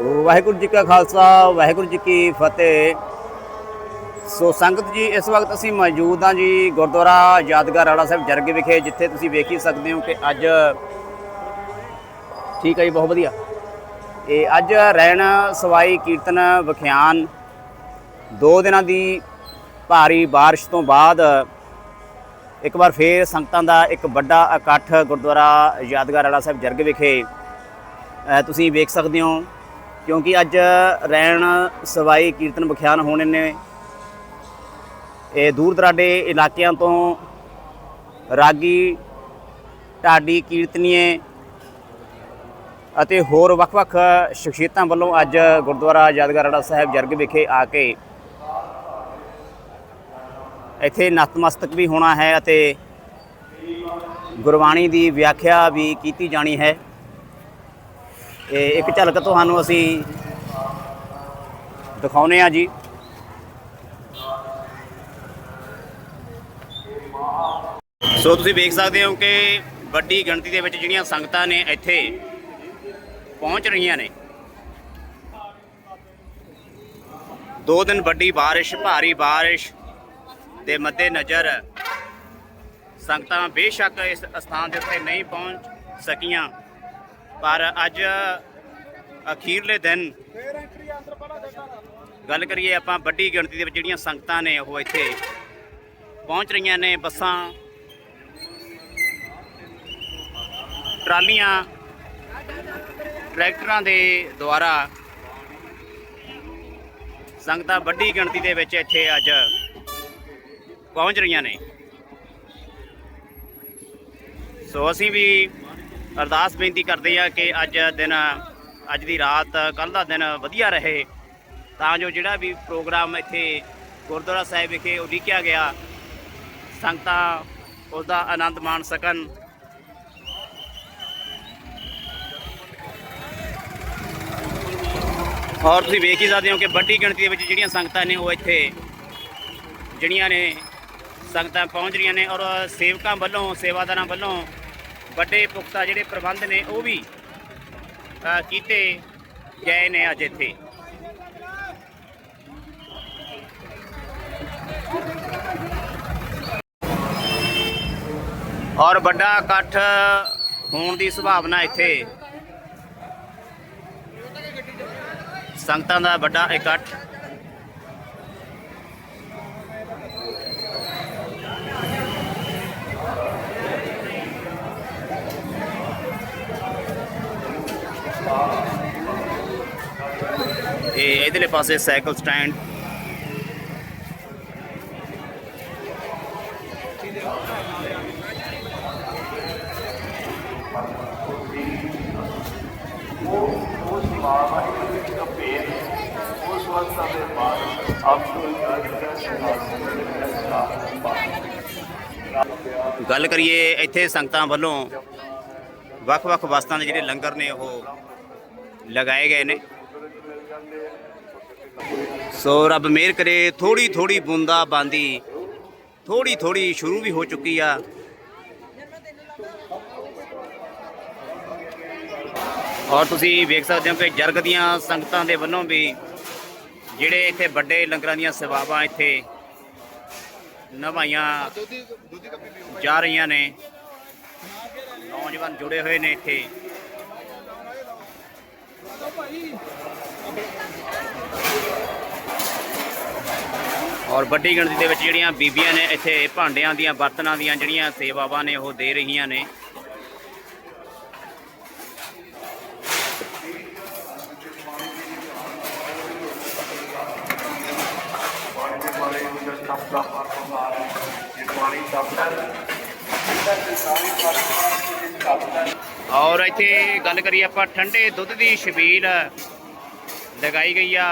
ਵਾਹਿਗੁਰੂ ਜੀ ਕਾ ਖਾਲਸਾ, ਵਾਹਿਗੁਰੂ ਜੀ ਕੀ ਫਤਿਹ। ਸੋ ਸੰਗਤ ਜੀ, ਇਸ ਵਕਤ ਅਸੀਂ ਮੌਜੂਦ ਹਾਂ ਜੀ ਗੁਰਦੁਆਰਾ ਯਾਦਗਾਰ ਰਾੜਾ ਸਾਹਿਬ ਜਰਗ ਵਿਖੇ, ਜਿੱਥੇ ਤੁਸੀਂ ਵੇਖ ਹੀ ਸਕਦੇ ਹੋ ਕਿ ਅੱਜ ਠੀਕ ਹੈ ਜੀ, ਬਹੁਤ ਵਧੀਆ। ਇਹ ਅੱਜ ਰਹਿਣ ਸਵਾਈ ਕੀਰਤਨ ਵਿਖਿਆਨ ਦੋ ਦਿਨਾਂ ਦੀ ਭਾਰੀ ਬਾਰਿਸ਼ ਤੋਂ ਬਾਅਦ ਇੱਕ ਵਾਰ ਫੇਰ ਸੰਗਤਾਂ ਦਾ ਇੱਕ ਵੱਡਾ ਇਕੱਠ ਗੁਰਦੁਆਰਾ ਯਾਦਗਾਰ ਰਾੜਾ ਸਾਹਿਬ ਜਰਗ ਵਿਖੇ ਤੁਸੀਂ ਵੇਖ ਸਕਦੇ ਹੋ। ਕਿਉਂਕਿ ਅੱਜ ਰੈਣ ਸਵਾਈ, ਕੀਰਤਨ ਵਿਖਿਆਨ ਹੋਣੇ ਨੇ ਇਹ ਦੂਰ ਦਰਾਡੇ ਇਲਾਕਿਆਂ ਤੋਂ ਰਾਗੀ, ਢਾਡੀ, ਕੀਰਤਨੀਏ ਅਤੇ ਹੋਰ ਵੱਖ-ਵੱਖ ਸ਼ਖਸੀਅਤਾਂ ਵੱਲੋਂ ਅੱਜ ਗੁਰਦੁਆਰਾ ਯਾਦਗਾਰੜਾ ਸਾਹਿਬ ਜਰਗ ਵਿਖੇ ਆ ਕੇ ਇੱਥੇ ਨਤਮਸਤਕ ਵੀ ਹੋਣਾ ਹੈ ਅਤੇ ਗੁਰਬਾਣੀ ਦੀ ਵਿਆਖਿਆ ਵੀ ਕੀਤੀ ਜਾਣੀ ਹੈ। ਇਹ ਇੱਕ ਝਲਕ ਤੁਹਾਨੂੰ ਅਸੀਂ ਦਿਖਾਉਨੇ ਆ ਜੀ। ਸੋ ਤੁਸੀਂ ਵੇਖ ਸਕਦੇ ਹੋ ਕਿ ਵੱਡੀ ਗਿਣਤੀ ਦੇ ਵਿੱਚ ਜਿਹੜੀਆਂ ਸੰਗਤਾਂ ਨੇ ਇੱਥੇ ਪਹੁੰਚ ਰਹੀਆਂ ਨੇ। ਦੋ ਦਿਨ ਵੱਡੀ ਬਾਰਿਸ਼, ਭਾਰੀ ਬਾਰਿਸ਼ ਦੇ ਮੱਦੇ ਨਜ਼ਰ ਸੰਗਤਾਂ ਬੇਸ਼ੱਕ ਇਸ ਸਥਾਨ ਦੇ ਉੱਤੇ ਨਹੀਂ ਪਹੁੰਚ ਸਕੀਆਂ। ਪਰ ਅੱਜ ਅਖੀਰਲੇ ਦਿਨ ਗੱਲ ਕਰੀਏ ਆਪਾਂ ਵੱਡੀ ਗਿਣਤੀ ਦੇ ਵਿੱਚ ਜਿਹੜੀਆਂ ਸੰਗਤਾਂ ਨੇ ਉਹ ਇੱਥੇ ਪਹੁੰਚ ਰਹੀਆਂ ਨੇ ਬੱਸਾਂ, ਟਰਾਲੀਆਂ, ਟਰੈਕਟਰਾਂ ਦੇ ਦੁਆਰਾ। ਸੰਗਤਾਂ ਵੱਡੀ ਗਿਣਤੀ ਦੇ ਵਿੱਚ ਇੱਥੇ ਅੱਜ ਪਹੁੰਚ ਰਹੀਆਂ ਨੇ। ਸੋ ਅਸੀਂ ਵੀ ਅਰਦਾਸ ਬੇਨਤੀ ਕਰਦੇ ਆ ਕਿ ਅੱਜ ਦਿਨ, ਅੱਜ ਦੀ ਰਾਤ ਕੱਲ ਦਾ ਦਿਨ ਵਧੀਆ ਰਹੇ। ਤਾਂ ਜੋ ਜਿਹੜਾ ਵੀ ਪ੍ਰੋਗਰਾਮ ਇੱਥੇ ਗੁਰਦੁਆਰਾ ਸਾਹਿਬ ਵਿਖੇ ਉਲੀਕਿਆ ਗਿਆ, ਸੰਗਤਾਂ ਉਸ ਦਾ ਆਨੰਦ ਮਾਣ ਸਕਣ। ਔਰ ਤੁਸੀਂ ਵੇਖ ਹੀ ਸਕਦੇ ਹੋ ਕਿ ਵੱਡੀ ਗਿਣਤੀ ਦੇ ਵਿੱਚ ਜਿਹੜੀਆਂ ਸੰਗਤਾਂ ਨੇ ਉਹ ਇੱਥੇ, ਜਿਹੜੀਆਂ ਨੇ ਸੰਗਤਾਂ ਪਹੁੰਚ ਰਹੀਆਂ ਨੇ ਔਰ ਸੇਵਕਾਂ ਵੱਲੋਂ, ਸੇਵਾਦਾਰਾਂ ਵੱਲੋਂ ਵੱਡੇ ਪੁਖਤਾ ਜਿਹੜੇ ਪ੍ਰਬੰਧ ਨੇ ਉਹ ਵੀ ਕੀਤੇ ਗਏ ਨੇ ਅੱਜ ਇੱਥੇ। ਔਰ ਵੱਡਾ ਇਕੱਠ ਹੋਣ ਦੀ ਸੰਭਾਵਨਾ ਇੱਥੇ। ਸੰਗਤਾਂ ਦਾ ਵੱਡਾ ਇਕੱਠ ਇਹ ਇਧਰਲੇ ਪਾਸੇ ਸਾਈਕਲ ਸਟੈਂਡ ਉਸ ਮਹਾਮਾਰੀ ਦਾ ਭੇਦ ਉਸ ਵਕਤ ਦੇ ਬਾਅਦ ਆਪ ਨੂੰ ਗੱਲ ਕਰੀਏ ਇੱਥੇ ਸੰਗਤਾਂ ਵੱਲੋਂ ਵੱਖ-ਵੱਖ ਵਸਤਾਂ ਦੇ ਜਿਹੜੇ ਲੰਗਰ ਨੇ ਉਹ ਲਗਾਏ ਗਏ ਨੇ ਸੋ ਰੱਬ ਮਿਹਰ ਕਰੇ ਥੋੜੀ ਥੋੜੀ ਬੂੰਦਾ ਬਾਂਦੀ ਥੋੜੀ ਥੋੜੀ ਸ਼ੁਰੂ ਵੀ ਹੋ ਚੁੱਕੀ ਆ। ਔਰ ਤੁਸੀਂ ਵੇਖ ਸਕਦੇ ਹੋ ਕਿ ਜਰਗ ਦੀਆਂ ਸੰਗਤਾਂ ਦੇ ਵੱਲੋਂ ਵੀ ਜਿਹੜੇ ਇੱਥੇ ਵੱਡੇ ਲੰਗਰਾਂ ਦੀਆਂ ਸੇਵਾਵਾਂ ਇੱਥੇ ਨਵਾਈਆਂ ਜਾ ਰਹੀਆਂ ਨੇ, ਨੌਜਵਾਨ ਜੁੜੇ ਹੋਏ ਨੇ ਇੱਥੇ। ਔਰ ਵੱਡੀ ਗਿਣਤੀ ਦੇ ਵਿੱਚ ਜਿਹੜੀਆਂ ਬੀਬੀਆਂ ਨੇ ਇੱਥੇ ਭਾਂਡਿਆਂ ਦੀਆਂ, ਬਰਤਨਾਂ ਦੀਆਂ ਜਿਹੜੀਆਂ ਸੇਵਾਵਾਂ ਨੇ, ਉਹ ਦੇ ਰਹੀਆਂ ਨੇ। ਔਰ ਇੱਥੇ ਗੱਲ ਕਰੀਏ ਆਪਾਂ ਠੰਡੇ ਦੁੱਧ ਦੀ ਛਬੀਲ। ਲਗਾਈ ਗਈ ਆ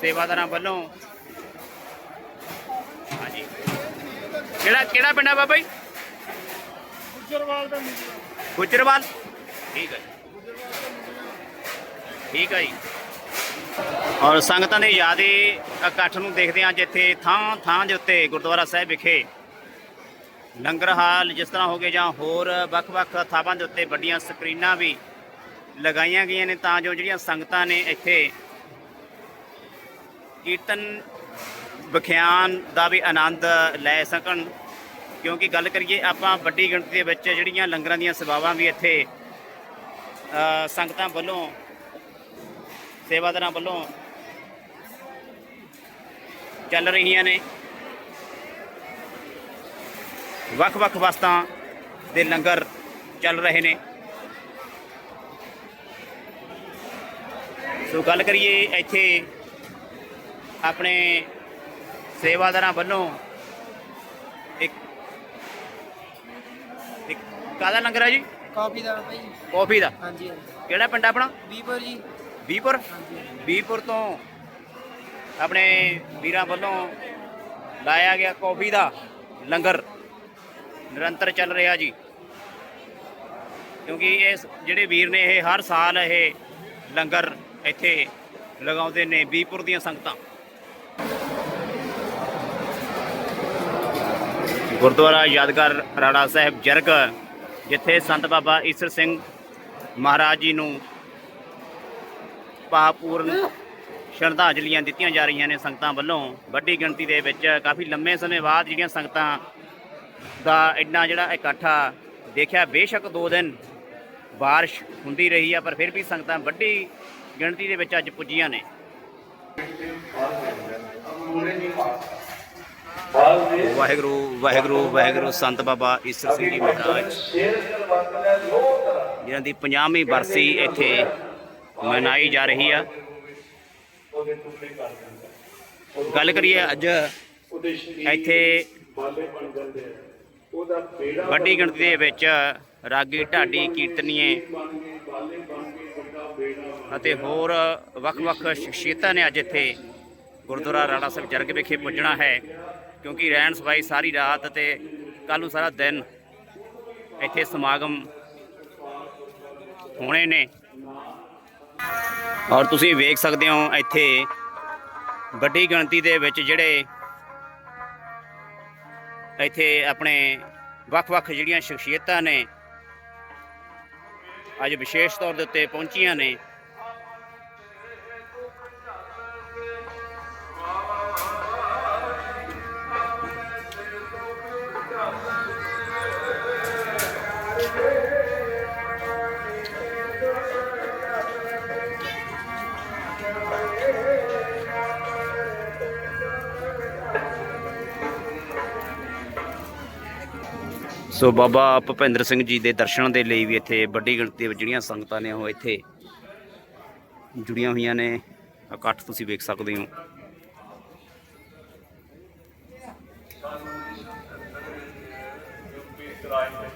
ਸੇਵਾਦਾਰਾਂ ਵੱਲੋਂ। ਹਾਂਜੀ। ਕਿਹੜਾ ਕਿਹੜਾ ਪਿੰਡ ਆ ਬਾਬਾ ਜੀ? ਗੁਜਰਵਾਲ ਦਾ ਗੁਜਰਵਾਲ? ਠੀਕ ਹੈ ਠੀਕ ਹੈ ਜੀ। ਔਰ ਸੰਗਤਾਂ ਦੇ ਯਾਦੇ ਇਕੱਠ ਨੂੰ ਦੇਖਦੇ ਹਾਂ ਜਿੱਥੇ ਥਾਂ ਥਾਂ ਦੇ ਉੱਤੇ ਗੁਰਦੁਆਰਾ ਸਾਹਿਬ ਵਿਖੇ। ਲੰਗਰ ਹਾਲ ਜਿਸ ਤਰ੍ਹਾਂ ਹੋ ਗਏ ਜਾਂ ਹੋਰ ਵੱਖ-ਵੱਖ ਥਾਵਾਂ ਦੇ ਉੱਤੇ ਵੱਡੀਆਂ ਸਕਰੀਨਾਂ ਵੀ ਲਗਾਈਆਂ ਗਈਆਂ ਨੇ ਤਾਂ ਜੋ ਜਿਹੜੀਆਂ ਸੰਗਤਾਂ ਨੇ ਇੱਥੇ ਕੀਰਤਨ ਵਿਖਿਆਨ ਦਾ ਵੀ ਆਨੰਦ ਲੈ ਸਕਣ। ਕਿਉਂਕਿ ਗੱਲ ਕਰੀਏ ਆਪਾਂ ਵੱਡੀ ਗਿਣਤੀ ਦੇ ਵਿੱਚ ਜਿਹੜੀਆਂ ਲੰਗਰਾਂ ਦੀਆਂ ਸੇਵਾਵਾਂ ਵੀ ਇੱਥੇ ਸੰਗਤਾਂ ਵੱਲੋਂ, ਸੇਵਾਦਾਰਾਂ ਵੱਲੋਂ ਚੱਲ ਰਹੀਆਂ ਨੇ। ਵੱਖ-ਵੱਖ ਵਸਤਾਂ ਦੇ ਲੰਗਰ ਚੱਲ ਰਹੇ ਨੇ। ਸੋ ਗੱਲ ਕਰੀਏ ਇੱਥੇ ਆਪਣੇ ਸੇਵਾਦਾਰਾਂ ਵੱਲੋਂ ਇੱਕ ਇੱਕ ਕਾਹਦਾ ਲੰਗਰ ਹੈ ਜੀ? ਕਾਫੀ ਦਾ ਭਾਈ। ਕੌਫੀ ਦਾ। ਹਾਂਜੀ ਕਿਹੜਾ ਪਿੰਡ ਆਪਣਾ? ਵੀਪਰ ਜੀ। ਵੀਪੁਰ ਹਾਂਜੀ ਵੀਪੁਰ ਤੋਂ ਆਪਣੇ ਵੀਰਾਂ ਵੱਲੋਂ ਲਾਇਆ ਗਿਆ ਕੌਫੀ ਦਾ ਲੰਗਰ। ਨਿਰੰਤਰ ਚੱਲ ਰਿਹਾ ਜੀ। ਕਿਉਂਕਿ ਇਸ ਜਿਹੜੇ ਵੀਰ ਨੇ ਇਹ ਹਰ ਸਾਲ ਇਹ ਲੰਗਰ ਇੱਥੇ ਲਗਾਉਂਦੇ ਨੇ ਵੀਪੁਰ ਦੀਆਂ ਸੰਗਤਾਂ। ਗੁਰਦੁਆਰਾ ਯਾਦਗਾਰ ਰਾੜਾ ਸਾਹਿਬ ਜਰਗ, ਜਿੱਥੇ ਸੰਤ ਬਾਬਾ ਈਸਰ ਸਿੰਘ ਮਹਾਰਾਜ ਜੀ ਨੂੰ ਭਾਵਪੂਰਨ ਸ਼ਰਧਾਂਜਲੀਆਂ ਦਿੱਤੀਆਂ ਜਾ ਰਹੀਆਂ ਨੇ ਸੰਗਤਾਂ ਵੱਲੋਂ। ਵੱਡੀ ਗਿਣਤੀ ਦੇ ਵਿੱਚ ਕਾਫੀ ਲੰਮੇ ਸਮੇਂ ਬਾਅਦ ਜਿਹੜੀਆਂ ਸੰਗਤਾਂ ਦਾ ਇੰਨਾ ਜਿਹੜਾ ਇਕੱਠਾ ਦੇਖਿਆ, ਬੇਸ਼ੱਕ ਦੋ ਦਿਨ ਬਾਰਿਸ਼ ਹੁੰਦੀ ਰਹੀ ਆ, ਪਰ ਫਿਰ ਵੀ ਸੰਗਤਾਂ ਵੱਡੀ ਗਿਣਤੀ ਦੇ ਵਿੱਚ ਅੱਜ ਪੁੱਜੀਆਂ ਨੇ। ਵਾਹਿਗੁਰੂ ਵਾਹਿਗੁਰੂ ਵਾਹਿਗੁਰੂ, ਸੰਤ ਬਾਬਾ ਈਸਰ ਸਿੰਘ ਜੀ ਮਹਾਰਾਜ। ਜਿਨ੍ਹਾਂ ਦੀ 50ਵੀਂ ਬਰਸੀ ਇੱਥੇ ਮਨਾਈ ਜਾ ਰਹੀ ਆ। ਗੱਲ ਕਰੀਏ ਅੱਜ ਇੱਥੇ ਵੱਡੀ ਗਿਣਤੀ ਦੇ ਵਿੱਚ ਰਾਗੀ ਢਾਡੀ ਕੀਰਤਨੀਏ ਅਤੇ ਹੋਰ ਵੱਖ-ਵੱਖ ਸ਼ਖਸੀਅਤਾਂ ਨੇ ਅੱਜ ਇੱਥੇ ਗੁਰਦੁਆਰਾ ਰਾਣਾ ਸਾਹਿਬ ਜਰਗ ਵਿਖੇ ਪੁੱਜਣਾ ਹੈ, ਕਿਉਂਕਿ ਰਹਿਣ ਸਫ਼ਾਈ ਸਾਰੀ ਰਾਤ ਅਤੇ ਕੱਲ ਨੂੰ ਸਾਰਾ ਦਿਨ ਇੱਥੇ ਸਮਾਗਮ ਹੋਣੇ ਨੇ। ਔਰ ਤੁਸੀਂ ਵੇਖ ਸਕਦੇ ਹੋ ਇੱਥੇ ਵੱਡੀ ਗਿਣਤੀ ਦੇ ਵਿੱਚ ਜਿਹੜੇ ਇੱਥੇ ਆਪਣੇ ਵੱਖ-ਵੱਖ ਜਿਹੜੀਆਂ ਸ਼ਖਸੀਅਤਾਂ ਨੇ ਅੱਜ ਵਿਸ਼ੇਸ਼ ਤੌਰ ਦੇ ਉੱਤੇ ਪਹੁੰਚੀਆਂ ਨੇ। ਸੋ ਬਾਬਾ ਭੁਪਿੰਦਰ ਸਿੰਘ ਜੀ ਦੇ ਦਰਸ਼ਨ ਦੇ ਲਈ ਵੀ ਇੱਥੇ ਵੱਡੀ ਗਿਣਤੀ ਵਿੱਚ ਜਿਹੜੀਆਂ ਸੰਗਤਾਂ ਨੇ ਉਹ ਇੱਥੇ ਜੁੜੀਆਂ ਹੋਈਆਂ ਨੇ। ਇਕੱਠ ਤੁਸੀਂ ਵੇਖ ਸਕਦੇ ਹੋ। ਯੂਪੀ ਕਰਦਾ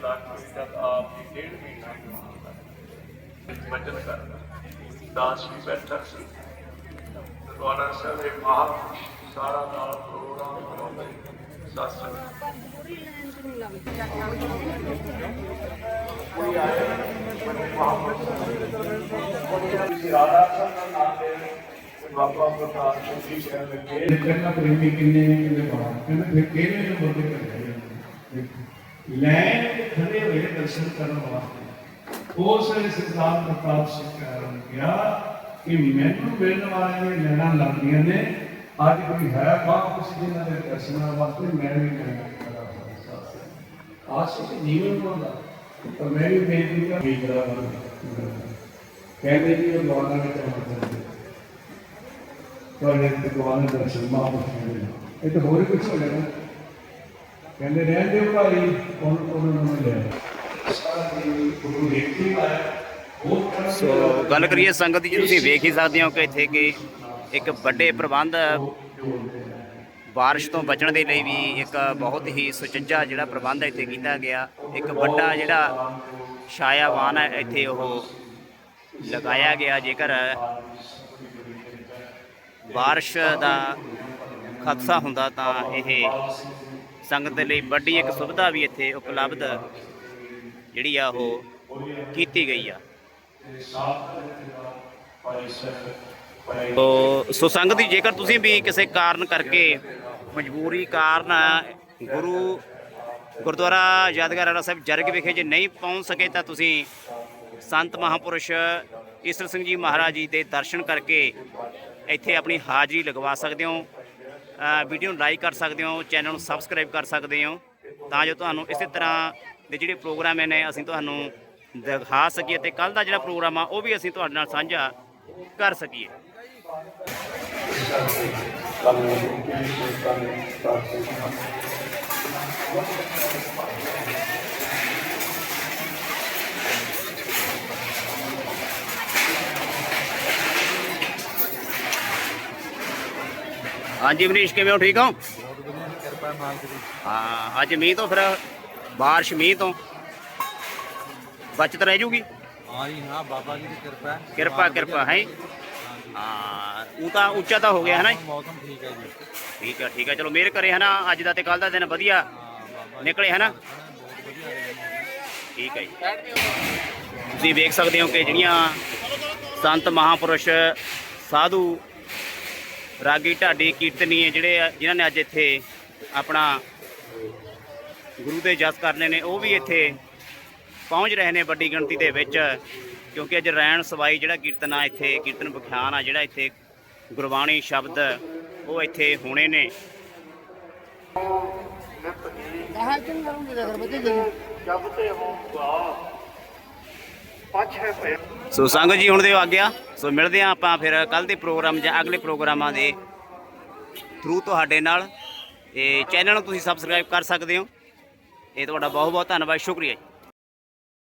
ਦਾਸ ਵੀ ਬੈਠਾ ਸੀ ਗੁਰਦੁਆਰਾ ਸਾਹਿਬ ਦੇ ਸਾਰਾ ਨਾਲ ਪ੍ਰੋਗਰਾਮ ਕਰਾਉਂਦੇ ਸਤਸੰਗ ਰਾਧਾ ਸਾਹਿਬ ਦਾ ਨਾਮ ਦੇ ਬਾਬਾ ਪ੍ਰਤਾਪ ਸਿੰਘ ਜੀ ਕਹਿਣ ਲੱਗੇ ਇਹ ਕਹਿੰਦਾ ਪ੍ਰੇਮੀ ਕਿੰਨੇ ਨੇ ਕਿੰਨੇ ਬਾਹਰ ਕਹਿੰਦਾ ਫਿਰ ਕਿਹੜੇ ਨੂੰ ਬੋਲਦੇ ਕਰਦੇ ਲੈ ਖੜੇ ਹੋਏ ਦਰਸ਼ਨ ਕਰਨ ਵਾਸਤੇ ਉਸ ਵੇਲੇ ਸਰਦਾਰ ਪ੍ਰਤਾਪ ਸਿੰਘ ਕਹਿਣ ਗਿਆ ਕਿ ਆਸ਼ਿਕ ਜੀਵਨ ਹੁੰਦਾ। ਪਰ ਮੈਂ ਵੀ ਬੇਨਤੀ ਕਰ ਵੀ ਕਰਾਂ ਕਹਿੰਦੇ ਜੀ ਉਹ ਦੁਆਰਾ ਵਿੱਚ ਆਉਂਦੇ ਤੁਹਾਡੇ ਭਗਵਾਨ ਦੇ ਦਰਸ਼ਨ ਮਹਾਂਪੁਰਸ਼ਾਂ ਦੇ ਇਹ ਤਾਂ ਹੋਰ ਕੁਝ ਹੋ ਜਾਣਾ। ਕਹਿੰਦੇ ਰਹਿੰਦੇ ਹੋ ਭਾਈ ਕੌਣ ਉਹਨਾਂ ਨੂੰ ਲਿਆ। ਸਾਰਾ ਗੁਰੂ ਦੇਖੀ ਆਇਆ ਸੋ ਗੱਲ ਕਰੀਏ ਸੰਗਤ ਜੀ ਤੁਸੀਂ ਵੇਖ ਹੀ ਸਕਦੇ ਹੋ ਕਿ ਇੱਥੇ ਕਿ ਇੱਕ ਵੱਡੇ ਪ੍ਰਬੰਧ ਬਾਰਿਸ਼ ਤੋਂ ਬਚਣ ਦੇ ਲਈ ਵੀ ਇੱਕ ਬਹੁਤ ਹੀ ਸੁਚੱਜਾ ਜਿਹੜਾ ਪ੍ਰਬੰਧ ਇੱਥੇ ਕੀਤਾ ਗਿਆ। ਇੱਕ ਵੱਡਾ ਜਿਹੜਾ ਛਾਇਆਵਾਨ ਹੈ, ਇੱਥੇ ਉਹ ਲਗਾਇਆ ਗਿਆ। ਜੇਕਰ ਬਾਰਿਸ਼ ਦਾ ਖਦਸ਼ਾ ਹੁੰਦਾ ਤਾਂ ਇਹ ਸੰਗਤ ਦੇ ਲਈ ਵੱਡੀ ਇੱਕ ਸੁਵਿਧਾ ਵੀ ਇੱਥੇ ਉਪਲਬਧ ਜਿਹੜੀ ਆ ਉਹ ਕੀਤੀ ਗਈ ਆ। ਤੋ ਸੋ ਸੰਗਤ ਜੀ, ਜੇਕਰ ਤੁਸੀਂ ਵੀ ਕਿਸੇ ਕਾਰਨ ਕਰਕੇ ਮਜਬੂਰੀ ਕਾਰਨ ਗੁਰੂ ਗੁਰਦੁਆਰਾ ਯਾਦਗਾਰ ਰਾਣਾ ਸਾਹਿਬ ਜਰਗ ਵਿਖੇ ਜੇ ਨਹੀਂ ਪਹੁੰਚ ਸਕੇ ਤਾਂ ਤੁਸੀਂ ਸੰਤ ਮਹਾਪੁਰਸ਼ ਈਸਰ ਸਿੰਘ ਜੀ ਮਹਾਰਾਜ ਜੀ ਦੇ ਦਰਸ਼ਨ ਕਰਕੇ ਇੱਥੇ ਆਪਣੀ ਹਾਜ਼ਰੀ ਲਗਵਾ ਸਕਦੇ ਹੋ। ਵੀਡੀਓ ਨੂੰ ਲਾਈਕ ਕਰ ਸਕਦੇ ਹੋ, ਚੈਨਲ ਨੂੰ ਸਬਸਕ੍ਰਾਈਬ ਕਰ ਸਕਦੇ ਹੋ। ਤਾਂ ਜੋ ਤੁਹਾਨੂੰ ਇਸੇ ਤਰ੍ਹਾਂ ਦੇ ਜਿਹੜੇ ਪ੍ਰੋਗਰਾਮ ਨੇ, ਅਸੀਂ ਤੁਹਾਨੂੰ ਦਿਖਾ ਸਕੀਏ ਤੇ ਕੱਲ ਦਾ ਜਿਹੜਾ ਪ੍ਰੋਗਰਾਮ ਆ, ਉਹ ਵੀ ਅਸੀਂ ਤੁਹਾਡੇ ਨਾਲ ਸਾਂਝਾ ਕਰ ਸਕੀਏ। ਹਾਂਜੀ ਮਨੀਸ਼ ਕਿਵੇਂ ਹੋ ਠੀਕ ਹੋ ਕਿਰਪਾ ਮਾਲਕ ਦੀ ਹਾਂ ਅੱਜ ਮੀਂਹ ਤੋਂ ਫਿਰ ਬਾਰਿਸ਼ ਮੀਂਹ ਤੋਂ ਬਚਤ ਰਹਿ ਜੂਗੀ ਹਾਂ ਜੀ ਹਾਂ ਬਾਬਾ ਜੀ ਦੀ ਕਿਰਪਾ ਹੈ ਉਹ ਤਾਂ ਉੱਚਾ ਤਾਂ ਹੋ ਗਿਆ ਹੈ ਨਾ ਜੀ? ਮੌਸਮ ਠੀਕ ਹੈ ਜੀ। ਠੀਕ ਹੈ ਠੀਕ ਹੈ ਚਲੋ ਮਿਹਰ ਕਰੇ ਹੈ ਨਾ ਅੱਜ ਦਾ ਤੇ ਕੱਲ ਦਾ ਦਿਨ ਵਧੀਆ ਨਿਕਲੇ ਹੈ ਨਾ ਠੀਕ ਹੈ ਜੀ। ਤੁਸੀਂ ਵੇਖ ਸਕਦੇ ਹੋ ਕਿ ਜਿਹੜੀਆਂ ਸੰਤ ਮਹਾਪੁਰਸ਼ ਸਾਧੂ ਰਾਗੀ ਢਾਡੀ ਕੀਰਤਨੀਏ ਜਿਹੜੇ ਆ, ਜਿਨ੍ਹਾਂ ਨੇ ਅੱਜ ਇੱਥੇ ਆਪਣਾ ਗੁਰੂ ਦੇ ਜਸ ਕਰਨੇ ਨੇ ਉਹ ਵੀ ਇੱਥੇ ਪਹੁੰਚ ਰਹੇ ਨੇ ਵੱਡੀ ਗਿਣਤੀ ਦੇ ਵਿੱਚ। ਕਿਉਂਕਿ ਅੱਜ ਰੈਣ ਸਵਾਈ ਜਿਹੜਾ ਕੀਰਤਨ ਆ, ਇੱਥੇ ਕੀਰਤਨ ਵਿਖਿਆਨ ਆ, ਜਿਹੜਾ ਇੱਥੇ ਗੁਰਬਾਣੀ ਸ਼ਬਦ ਉਹ ਇੱਥੇ ਹੋਣੇ ਨੇ। ਜਬ ਤੇ ਹੋਊਗਾ ਸੋ ਸੰਗਤ ਜੀ, ਹੁਣ ਦਿਓ ਆ। ਗਿਆ ਸੋ ਮਿਲਦੇ ਆ ਆਪਾਂ ਫਿਰ ਕੱਲ ਦੇ ਪ੍ਰੋਗਰਾਮ ਜਾਂ ਅਗਲੇ ਪ੍ਰੋਗਰਾਮਾਂ ਦੇ ਥਰੂ ਤੁਹਾਡੇ ਨਾਲ। ਇਹ ਚੈਨਲ ਨੂੰ ਤੁਸੀਂ ਸਬਸਕ੍ਰਾਈਬ ਕਰ ਸਕਦੇ ਹੋ। ਇਹ ਤੁਹਾਡਾ ਬਹੁਤ ਬਹੁਤ ਧੰਨਵਾਦ। ਸ਼ੁਕਰੀਆ ਜੀ।